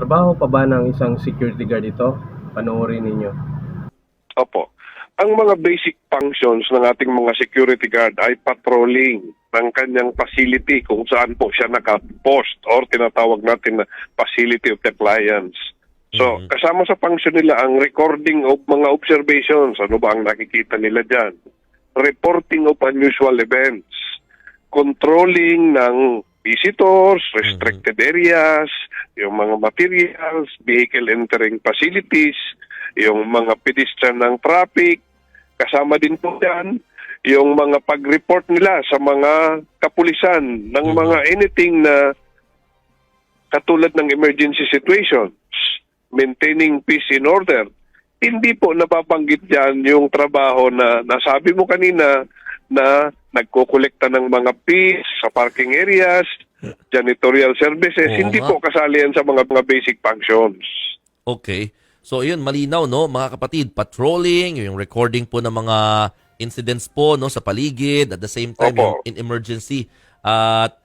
Trabaho pa ba ng isang security guard ito? Panoorin ninyo. Opo. Ang mga basic functions ng ating mga security guard ay patrolling ng kanyang facility kung saan po siya nakapost or tinatawag natin na facility of the clients. So, Mhm. kasama sa function nila ang recording of mga observations. Ano ba ang nakikita nila dyan? Reporting of unusual events. Controlling ng visitors, restricted areas, yung mga materials, vehicle entering facilities, yung mga pedestrian ng traffic, kasama din po yan yung mga pag-report nila sa mga kapulisan ng Mhm. mga anything na katulad ng emergency situations, maintaining peace and order. Hindi po napabanggit dyan yung trabaho na nasabi mo kanina na nagkukolekta ng mga fees sa parking areas, janitorial services. Oo Hindi nga. po kasali yan sa mga, mga basic functions. Okay. So, yun, malinaw, no, mga kapatid, patrolling, yung recording po ng mga incidents po, no, sa paligid, at the same time, Opo. yung in emergency. At